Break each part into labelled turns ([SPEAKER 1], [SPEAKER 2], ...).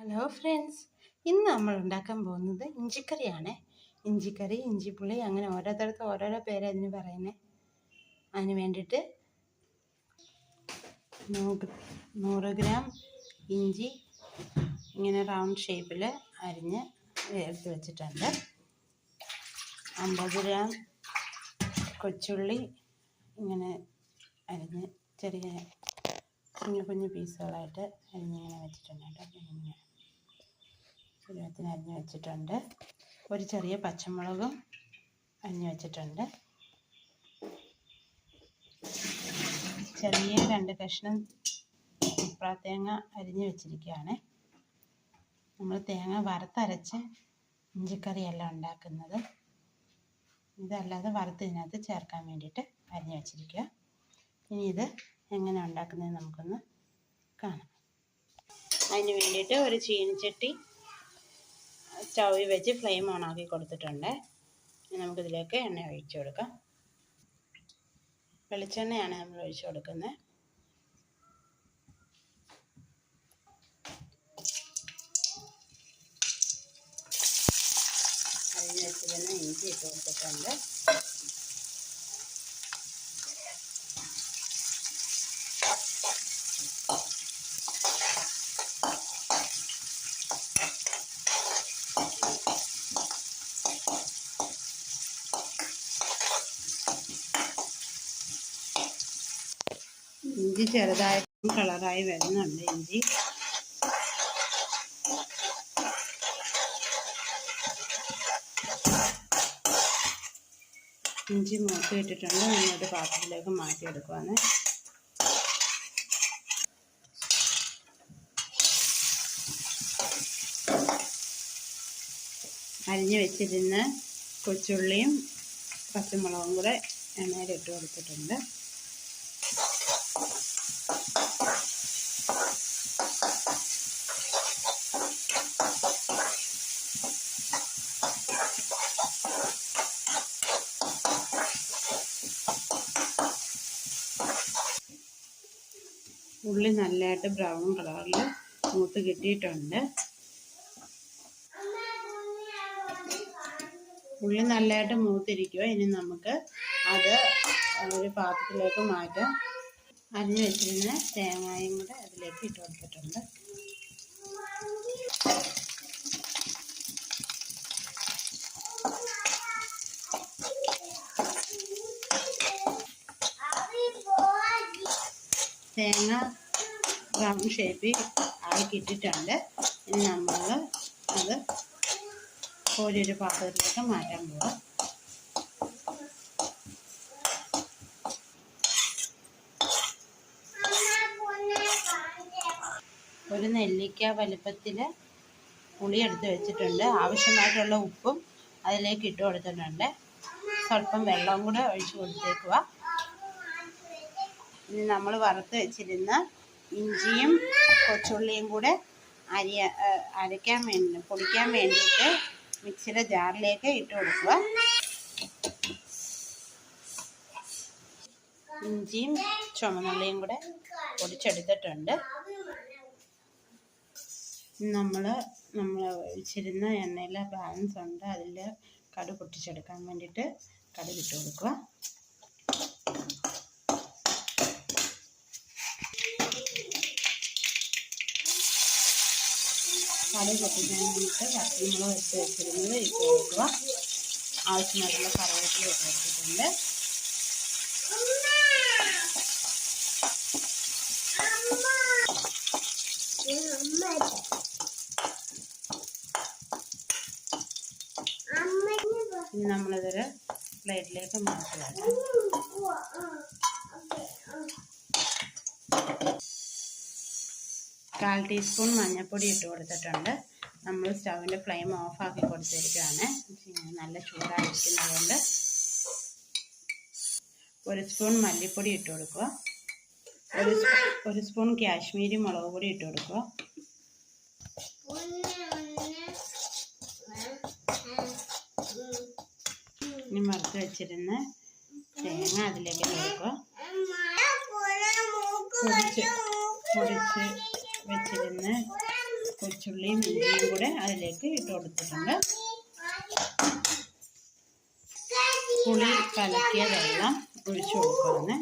[SPEAKER 1] Hello friends ഇന്ന് നമ്മൾ ഉണ്ടാക്കാൻ പോകുന്നത് ഇഞ്ചിക്കറിയാണ്. ഇഞ്ചിക്കറി ഇഞ്ചിപ്പുളി അങ്ങനെ ഓരോരുത്തർക്കും ഓരോരോ പേര് പറയുന്നത് അതിന് വേണ്ടിയിട്ട് നൂറ് ഗ്രാം ഇഞ്ചി ഇങ്ങനെ റൗണ്ട് ഷേപ്പിൽ അരിഞ്ഞ് എടുത്ത് വെച്ചിട്ടുണ്ട്. അമ്പത് ഗ്രാം കൊച്ചുള്ളി ഇങ്ങനെ അരിഞ്ഞ് ചെറിയ കുഞ്ഞു കുഞ്ഞു പീസുകളായിട്ട് അരിഞ്ഞിങ്ങനെ വെച്ചിട്ടുണ്ട്. കേട്ടോ പരുവത്തിന് അരിഞ്ഞ് വെച്ചിട്ടുണ്ട്. ഒരു ചെറിയ പച്ചമുളകും അരിഞ്ഞ് വെച്ചിട്ടുണ്ട്. ചെറിയ രണ്ട് കഷ്ണം ഉപ്രാ തേങ്ങ അരിഞ്ഞ് വെച്ചിരിക്കുകയാണ്. നമ്മൾ തേങ്ങ വറുത്തരച്ച് ഇഞ്ചിക്കറിയല്ല ഉണ്ടാക്കുന്നത്. ഇതല്ലാതെ വറുത്ത് ഇതിനകത്ത് ചേർക്കാൻ വേണ്ടിയിട്ട് അരിഞ്ഞു വെച്ചിരിക്കുക. ഇനി ഇത് എങ്ങനെ ഉണ്ടാക്കുന്നത് നമുക്കൊന്ന് കാണാം. അതിന് വേണ്ടിയിട്ട് ഒരു ചീനിച്ചട്ടി സ്റ്റൗവിൽ വെച്ച് ഫ്ലെയിം ഓൺ ആക്കി കൊടുത്തിട്ടുണ്ട്. ഇനി നമുക്കിതിലേക്ക് എണ്ണ ഒഴിച്ചു കൊടുക്കാം. വെളിച്ചെണ്ണയാണ് നമ്മൾ ഒഴിച്ചു കൊടുക്കുന്നത്. അതിന് വെച്ച് തന്നെ ഇഞ്ചി ഇട്ട് കൊടുത്തിട്ടുണ്ട്. ഇഞ്ചി ചെറുതായി കളറായി വരുന്നുണ്ട് ഇഞ്ചി. ഇഞ്ചി മൂത്ത് ഇട്ടിട്ടുണ്ട്. ഇങ്ങോട്ട് പാത്രത്തിലേക്ക് മാറ്റിയെടുക്കുവാണ്. അരിഞ്ഞു വെച്ചിരുന്ന കൊച്ചുള്ളിയും പച്ചമുളകും കൂടെ എണ്ണയിലിട്ട് കൊടുത്തിട്ടുണ്ട്. ഉള്ളി നല്ലതായിട്ട് ബ്രൗൺ കളറിൽ മൂത്ത് കിട്ടിയിട്ടുണ്ട്. ഉള്ളി നല്ലതായിട്ട് മൂത്തിരിക്കുക ഇനി നമുക്ക് അത് ഒരു പാത്രത്തിലേക്ക് മാറ്റാം. അരിഞ്ഞു വെച്ചിരുന്ന തേങ്ങയും കൂടെ അതിലേക്ക് ഇട്ട് കൊടുത്തിട്ടുണ്ട്. തേങ്ങ റൗണ്ട് ഷേപ്പിൽ ആക്കിയിട്ടിട്ടുണ്ട് ഇനി നമ്മൾ അത് കോരിയൊരു പാത്രത്തിലേക്ക് മാറ്റാൻ പോവാം. ഒരു നെല്ലിക്ക വലുപ്പത്തിൽ പുളി എടുത്ത് വെച്ചിട്ടുണ്ട്. ആവശ്യമായിട്ടുള്ള ഉപ്പും അതിലേക്ക് ഇട്ട് കൊടുത്തിട്ടുണ്ട്. സ്വല്പം വെള്ളവും കൂടെ ഒഴിച്ച് കൊടുത്തേക്കുക ഇനി നമ്മൾ വറുത്ത് വെച്ചിരുന്ന ഇഞ്ചിയും കൊച്ചുള്ളിയും കൂടെ അരിയ അരയ്ക്കാൻ വേണ്ടി പൊടിക്കാൻ വേണ്ടിയിട്ട് മിക്സിയുടെ ജാറിലേക്ക് ഇട്ട് കൊടുക്കുക. ഇഞ്ചിയും ചുമന്നുള്ളിയും കൂടെ പൊടിച്ചെടുത്തിട്ടുണ്ട്. നമ്മൾ നമ്മൾ ഒഴിച്ചിരുന്ന എണ്ണയിലെ ബാലൻസ് ഉണ്ട്. അതിൽ കടു പൊട്ടിച്ചെടുക്കാൻ വേണ്ടിയിട്ട് കടുക് ഇട്ട് കൊടുക്കുക. കടുക് പൊട്ടിക്കാൻ വേണ്ടിയിട്ട് കത്തിമുളക് വെച്ച് വെച്ചിരുന്നത് ഇട്ട് കൊടുക്കുക. ആവശ്യമായിട്ടുള്ള കറിവേപ്പില ഇട്ട് കൊടുത്തിട്ടുണ്ട്. ഇനി നമ്മളിതൊരു പ്ലേറ്റിലേക്ക് മാറ്റുകയാണ് കാൽ ടീസ്പൂൺ മഞ്ഞൾപ്പൊടി ഇട്ട് കൊടുത്തിട്ടുണ്ട്. നമ്മൾ സ്റ്റൗവിന്റെ ഫ്ലെയിം ഓഫാക്കി കൊടുത്തിരിക്കുകയാണ്. നല്ല ചൂടായിരിക്കുന്നതുകൊണ്ട് ഒരു സ്പൂൺ മല്ലിപ്പൊടി ഇട്ട് കൊടുക്കുക. ഒരു ഒരു സ്പൂൺ കാശ്മീരി മുളക് പൊടി ഇട്ട് കൊടുക്കുക. ഇനി വറുത്ത് വെച്ചിരുന്ന തേങ്ങ അതിലേക്ക് കൊടുക്കുക പൊടിച്ച് പൊടിച്ച് വെച്ചിരുന്ന കൊച്ചുള്ളിയും ഇഞ്ചിയും കൂടെ അതിലേക്ക് ഇട്ട് കൊടുത്തിട്ടുണ്ട്. പുളി കലക്കിയ വെള്ളം ഒഴിച്ചു കൊടുക്കുകയാണ്.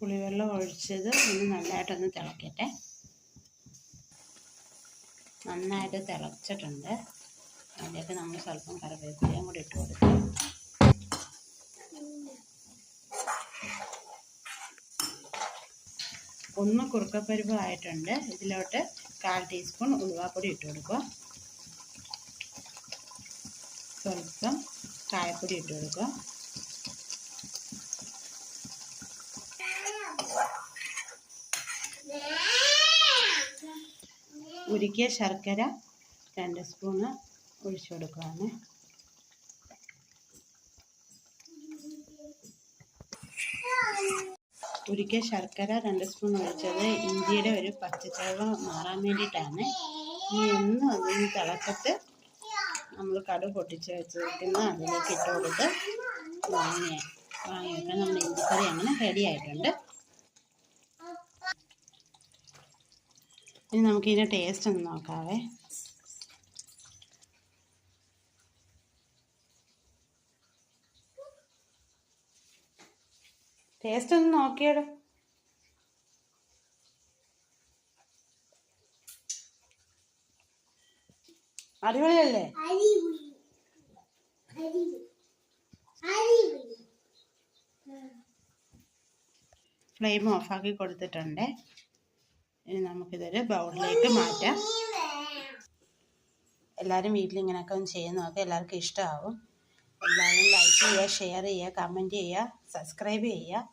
[SPEAKER 1] പുളിവെള്ളം ഒഴിച്ചത് ഒന്ന് നല്ലതായിട്ടൊന്ന് തിളക്കട്ടെ. നന്നായിട്ട് തിളച്ചിട്ടുണ്ട്. അതിലേക്ക് നമ്മൾ സ്വല്പം കറിവേപ്പിലയും കൂടി ഇട്ട് കൊടുക്കും. ഒന്ന് കുറുക്കപ്പരിപ്പ് ആയിട്ടുണ്ട് ഇതിലോട്ട് കാൽ ടീസ്പൂൺ ഉലുവാപ്പൊടി ഇട്ട് കൊടുക്കുക. സ്വല്പം കായപ്പൊടി ഇട്ട് കൊടുക്കുക. ഉരുക്കിയ ശർക്കര രണ്ട് സ്പൂണ് ഒഴിച്ചു കൊടുക്കുകയാണ് ഉരുക്കിയ ശർക്കര രണ്ട് സ്പൂൺ ഒഴിച്ചത് ഇഞ്ചിയുടെ ഒരു പച്ചച്ചവ മാറാൻ വേണ്ടിയിട്ടാണ്. ഇനി ഒന്ന് അതൊന്ന് തിളക്കത്ത് നമ്മൾ കടു പൊട്ടിച്ച് വെച്ചിരിക്കുന്ന അതിലേക്ക് ഇട്ട് കൊടുത്ത് വാങ്ങിയ വാങ്ങി വെക്കാൻ നമ്മുടെ ഇഞ്ചിക്കറി അങ്ങനെ റെഡി ആയിട്ടുണ്ട്. ഇനി നമുക്കിതിന്റെ ടേസ്റ്റ് ഒന്ന് നോക്കാവേ. ടേസ്റ്റ് ഒന്ന് നോക്കിയാലോ അടിപൊളിയല്ലേ? ഫ്ലെയിം ഓഫാക്കി കൊടുത്തിട്ടുണ്ട്. ഇനി നമുക്കിതൊരു ബൗളിലേക്ക് മാറ്റാം. എല്ലാവരും വീട്ടിൽ ഇങ്ങനെയൊക്കെ ഒന്ന് ചെയ്ത് നോക്കുക എല്ലാവർക്കും ഇഷ്ടമാവും. എല്ലാവരും ലൈക്ക് ചെയ്യുക ഷെയർ ചെയ്യുക കമന്റ് ചെയ്യുക സബ്സ്ക്രൈബ് ചെയ്യുക.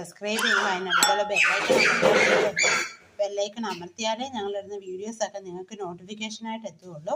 [SPEAKER 1] സബ്സ്ക്രൈബ് ചെയ്യുക അതിനടുത്തുള്ള ബെല്ലൈക്കൺ ബെല്ലൈക്കൺ അമർത്തിയാലേ ഞങ്ങളിടുന്ന വീഡിയോസൊക്കെ നിങ്ങൾക്ക് നോട്ടിഫിക്കേഷനായിട്ട് എത്തുകയുള്ളൂ.